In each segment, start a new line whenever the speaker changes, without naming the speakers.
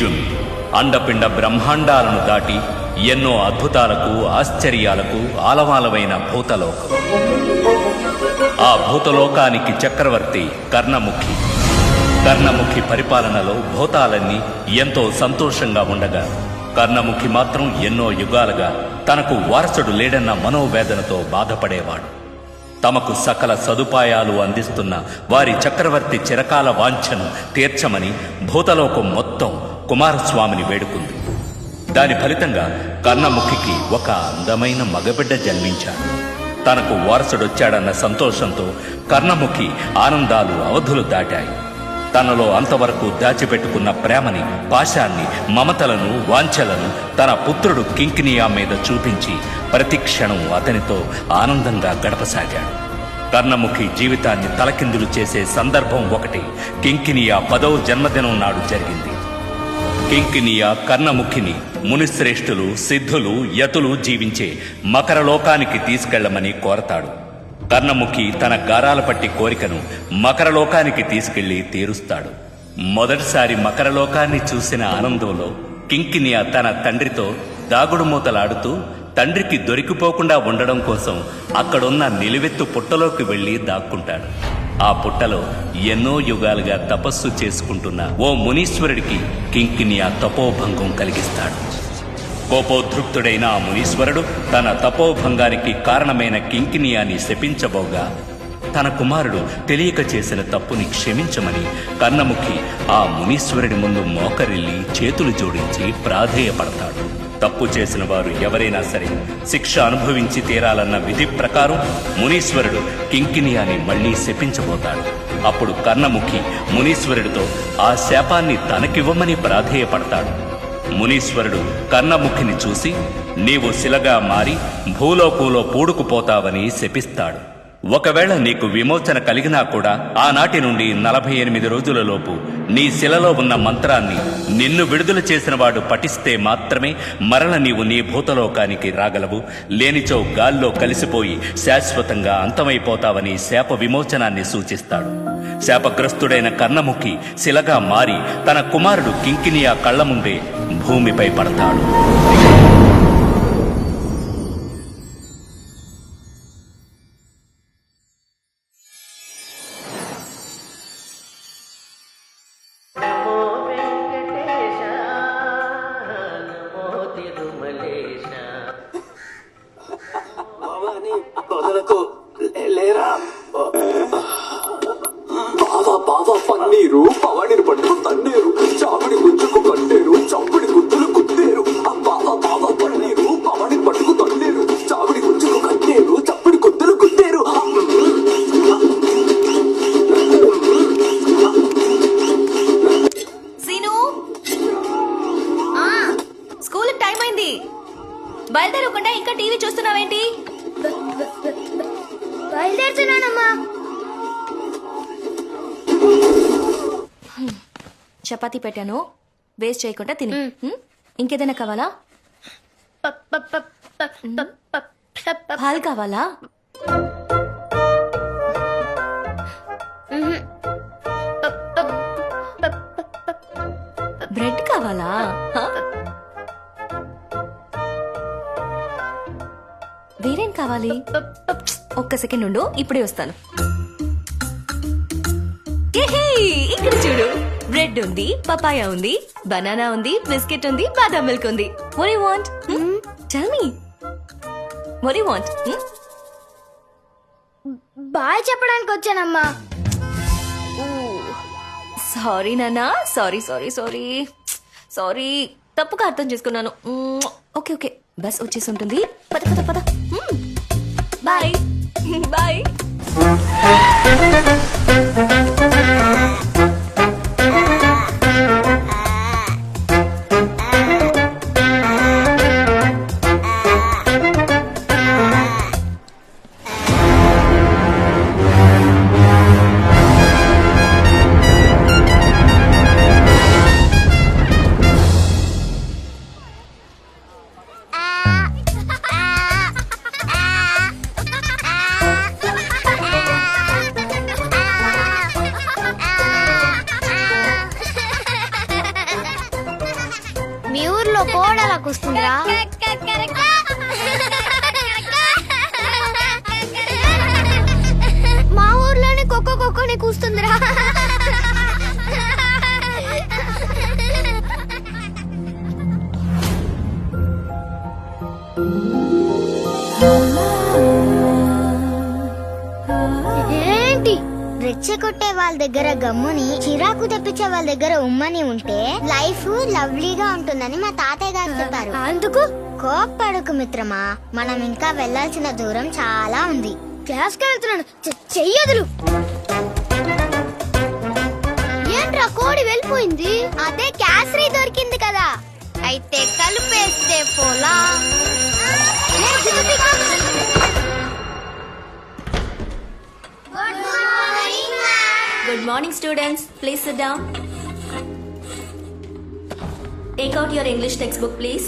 నింజున్ అండపిండ బ్రహ్మాండాలను దాటి ఎన్నో అద్భుతాలకు ఆశ్చర్యాలకు ఆలవాలమైన భూతలోకం. ఆ భూతలోకానికి చక్రవర్తి కర్ణముఖి. కర్ణముఖి పరిపాలనలో భూతాలన్నీ ఎంతో సంతోషంగా ఉండగా కర్ణముఖి మాత్రం ఎన్నో యుగాలుగా తనకు వారసుడు లేడన్న మనోవేదనతో బాధపడేవాడు. తమకు సకల సదుపాయాలు అందిస్తున్న వారి చక్రవర్తి చిరకాల వాంఛను తీర్చమని భూతలోకం మొత్తం కుమారస్వామిని వేడుకుంది. దాని ఫలితంగా కర్ణముఖికి ఒక అందమైన మగబిడ్డ జన్మించాడు. తనకు వారసుడొచ్చాడన్న సంతోషంతో కర్ణముఖి ఆనందాలు అవధులు దాటాయి. తనలో అంతవరకు దాచిపెట్టుకున్న ప్రేమని పాశాన్ని మమతలను వాంఛలను తన పుత్రుడు కింకినియా మీద చూపించి ప్రతి క్షణం అతనితో ఆనందంగా గడపసాగాడు. కర్ణముఖి జీవితాన్ని తలకిందులు చేసే సందర్భం ఒకటి కింకినియా పదవ జన్మదినం నాడు జరిగింది. కింకినియ కర్ణముఖిని మునిశ్రేష్ఠులు సిద్ధులు యతులు జీవించే మకరలోకానికి తీసుకెళ్ళమని కోరతాడు. కర్ణముఖి తన గారాల పట్టి కోరికను మకరలోకానికి తీసుకెళ్ళి తీరుస్తాడు. మొదటిసారి మకరలోకాన్ని చూసిన ఆనందంలో కింకినియ తన తండ్రితో దాగుడుమూతలాడుతూ తండ్రికి దొరికిపోకుండా ఉండడం కోసం అక్కడున్న నిలువెత్తు పుట్టలోకి వెళ్ళి దాక్కుంటాడు. ఆ పుట్టలో ఎన్నో యుగాలుగా తపస్సు చేసుకుంటున్న ఓ మునీశ్వరుడికి కింకినియా తపోభంగం కలిగిస్తాడు. కోపోద్రుక్తుడైన ఆ మునీశ్వరుడు తన తపోభంగానికి కారణమైన కింకినియాని శపించబోగా తన కుమారుడు తెలియక చేసిన తప్పుని క్షమించమని కన్నముఖి ఆ మునీశ్వరుడి ముందు మోకరిల్లి చేతులు జోడించి ప్రాధేయపడతాడు. తప్పు చేసిన వారు ఎవరైనా సరే శిక్ష అనుభవించి తీరాలన్న విధి ప్రకారం మునీశ్వరుడు కింకినియాని మళ్ళీ శపించబోతాడు. అప్పుడు కర్ణముఖి మునీశ్వరుడితో ఆ శాపాన్ని తనకివ్వమని ప్రాధేయపడతాడు. మునీశ్వరుడు కర్ణముఖిని చూసి నీవు శిలగా మారి భూలోకంలో పూడుకుపోతావని శపిస్తాడు. ఒకవేళ నీకు విమోచన కలిగినా కూడా ఆనాటి నుండి నలభై ఎనిమిది రోజులలోపు నీ శిలలో ఉన్న మంత్రాన్ని నిన్ను విడుదల చేసినవాడు పఠిస్తే మాత్రమే మరల నీవు నీ భూతలోకానికి రాగలవు. లేనిచో గాల్లో కలిసిపోయి శాశ్వతంగా అంతమైపోతావని శాప విమోచనాన్ని సూచిస్తాడు. శాపగ్రస్తుడైన కర్ణముఖి శిలగా మారి తన కుమారుడు కింకినియా కళ్ళ ముందే భూమిపై పడతాడు.
బయలుదేరకుండా ఇంకా టీవీ చూస్తున్నావేంటి?
బయలుదేరుతున్నానమ్మా.
చపాతీ పెట్టాను. వేస్ట్ చేయకుండా తిని? ఇంకేదైనా కావాలా? పాలు కావాలా? కావాలి? ఒక్క సెకండ్ ఉండు ఇప్పుడే వస్తాను. ఇక్కడ చూడు. బ్రెడ్ ఉంది పపాయా ఉంది బనానా ఉంది బిస్కెట్ ఉంది బాదం మిల్క్ ఉంది. You want? Tell me want? Hmm?
Bye చెప్పడానికి వచ్చానమ్మా.
సారీ నానా సారీ సారీ సారీ సారీ తప్పుగా అర్థం చేసుకున్నాను. ఓకే ఓకే బస్ వచ్చేసి ఉంటుంది పద పద. పద బాయ్. బాయ్. బాయ్
అలా కూస్తుందిరా మా ఊర్లోనే కుక్క కుక్కని కూస్తుందిరా. రెచ్చగొట్టే వాళ్ళ దగ్గర గమ్ముని చిరాకు తెప్పించే వాళ్ళ దగ్గర ఉమ్మని ఉంటే లైఫ్ లవ్లీగా ఉంటుందని మా తాతయ్య గారు చెప్పారు. అందుకు? కోప్పడుకు మిత్రమా మనం ఇంకా వెళ్ళాల్సిన దూరం చాలా ఉంది. క్లాస్కి వెళ్తున్నాను చెయ్యదులు ఏంట్రా కోడి వెళ్ళిపోయింది? అదే క్యాసరీ దొరికింది కదా. అయితే కలిపేస్తే పోలా.
Morning, students. Please sit down. Take out your English textbook, please.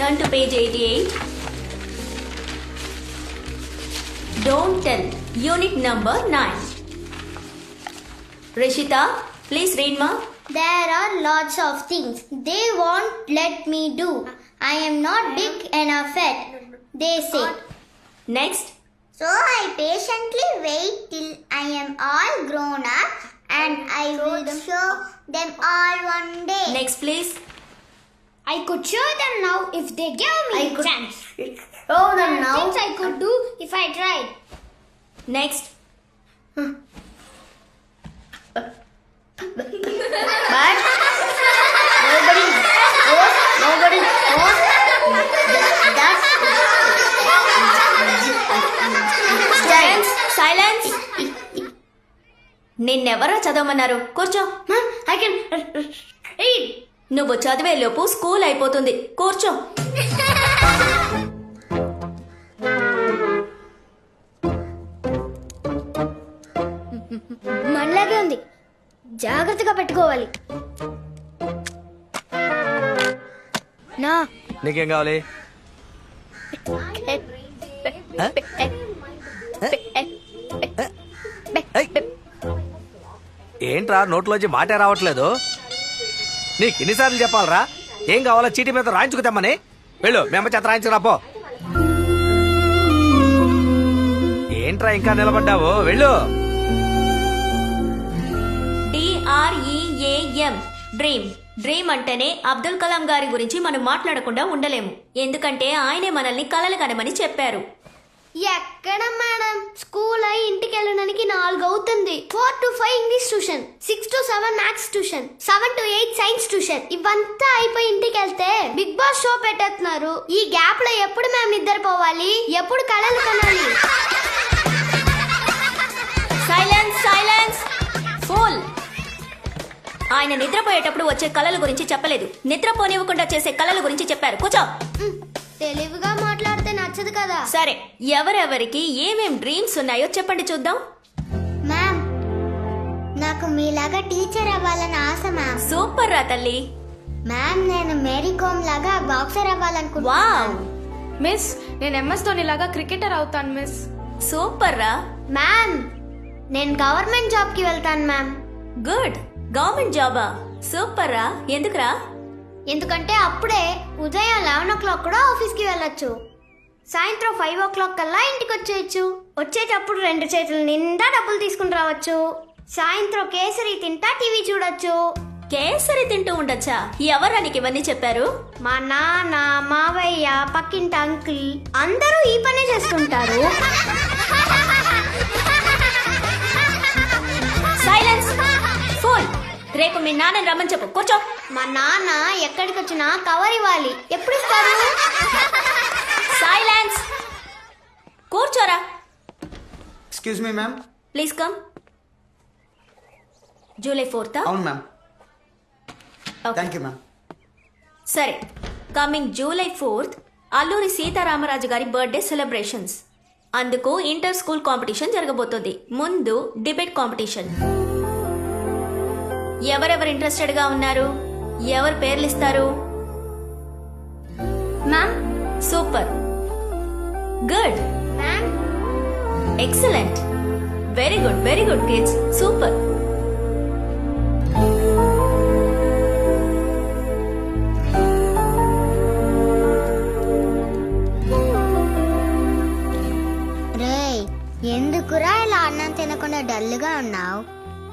Turn to page 88. Don't tell. Unit number 9. Rishita, please read ma.
There are lots of things they won't let me do. I am not big enough yet, they say.
Next.
So I patiently wait till I am all grown up and I will show them all one day.
Next, please.
I could show them now if they gave me a chance. Show them now. Things I could do if I tried.
Next. నిన్నెవరో చదవమన్నారు? కూర్చో.
read.
నువ్వు చదివే లోపు school అయిపోతుంది. కూర్చో.
మనలాగే ఉంది. జాగ్రత్తగా పెట్టుకోవాలి. నా.
నీకేం కావాలి? ఏంట్రా నోట్లోంచి మాటే రావట్లేదు? నీకు ఎన్నిసార్లు చెప్పాలరా? ఏం కావాలో చీటీ మీద రాయించుకు తెమ్మని? వెళ్ళు మేమ చేత రాయించుకురాపో ఏంట్రా ఇంకా నిలబడ్డావు? వెళ్ళు.
డిఆర్ఈఏఎం డ్రీమ్. డ్రీమ్ అంటేనే అబ్దుల్ కలాం గారి గురించి మనం మాట్లాడకుండా ఉండలేము. ఎందుకంటే ఆయనే మనల్ని కలలు కనమని చెప్పారు.
ఎక్కడ మేడం? స్కూల్ అయి ఇంటికి వెళ్ళడానికి నాలుగు అవుతుంది four to five English tuition six to seven maths tuition seven to eight science tuition. ఇవంతా అయిపోయి ఇంటికి వెళ్తే బిగ్ బాస్ షో పెట్టేస్తున్నారు ఈ గ్యాప్లో ఎప్పుడు మేము నిద్రపోవాలి? ఎప్పుడు కళలు కనాలి?
Silence silence. ఫుల్. ఆయన నిద్రపోయేటప్పుడు వచ్చే కళల గురించి చెప్పలేదు. నిద్రపోనివ్వకుండా చేసే కళల గురించి చెప్పారు. కూర్చో.
తెలివిగా నచ్చదు కదా?
సరే ఎవరెవరికి ఏమేం డ్రీమ్స్ ఉన్నాయో చెప్పండి చూద్దాం.
మ్యామ్ నాకు మీలాగా టీచర్ అవ్వాలని ఆశ మ్యామ్.
సూపర్ రా తల్లి.
మ్యామ్ నేను మేరీ కోమ్ లాగా బాక్సర్
వావ్.
అవ్వాలనుకుంటున్నాను
మిస్ నేను ఎంఎస్ ధోని లాగా క్రికెటర్ అవుతాను మిస్.
సూపర్ రా.
మ్యామ్ నేను గవర్నమెంట్ జాబ్కి వెళ్తాను మ్యామ్.
గుడ్. గవర్నమెంట్ జాబా? సూపర్ రా. ఎందుకురా?
ఎందుకంటే అప్పుడే ఉదయం లెవెన్ ఓ క్లాక్ కూడా ఆఫీస్కి వెళ్ళొచ్చు. సాయంత్రం ఫైవ్ ఓ క్లాక్ కల్లా ఇంటికి వచ్చేయచ్చు. వచ్చేటప్పుడు రెండు చేతుల నిండా డబ్బులు తీసుకుని రావచ్చు. సాయంత్రం కేసరి తింటా టీవీ చూడొచ్చు.
కేసరి తింటూ ఉండొచ్చా? ఎవరా నీకు ఇవన్నీ చెప్పారు?
మా నాన్న మావయ్య పక్కింటి అంకుల్ అందరూ ఈ పనే చేస్తుంటారు
సైలెన్స్. ఫుల్ రేపు మీ నాన్నని రమ్మని చెప్పు. కూర్చో.
మా నాన్న ఎక్కడికి వచ్చినా కవర్ ఇవ్వాలి. ఎప్పుడు ఇస్తారు?
Excuse me ma'am
please come July fourth
అవును మ్యామ్ థ్యాంక్ యూ మ్యామ్
సరే coming July fourth Alluri Sitaramaraju గారి బర్త్డే సెలబ్రేషన్స్ అందుకు ఇంటర్ స్కూల్ కాంపిటీషన్ జరగబోతోంది. ముందు డిబేట్ కాంపిటీషన్ ఎవరెవరు ఇంట్రెస్టెడ్గా ఉన్నారు? ఎవరు పేర్లు ఇస్తారు?
Ma'am
super good
ma'am
excellent very good very good kids super
ఎందుకురా ఇలా అన్నం తినకుండా డల్గా ఉన్నావు?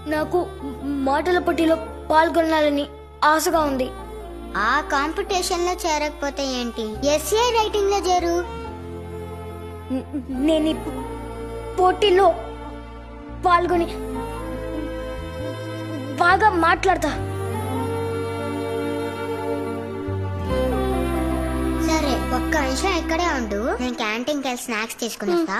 నాకు మాటల పోటీలో పాల్గొనాలని ఆశగా ఉంది.
ఆ కాంపిటీషన్లో చేరకపోతే ఏంటి? ఎస్ఏ రైటింగ్లో చేరు
నేను పోటీలో పాల్గొని బాగా మాట్లాడతా.
సరే ఒక్క నిమిషం ఇక్కడే ఉండు. నేను క్యాంటీన్కి వెళ్ళి స్నాక్స్ తీసుకుని వస్తా.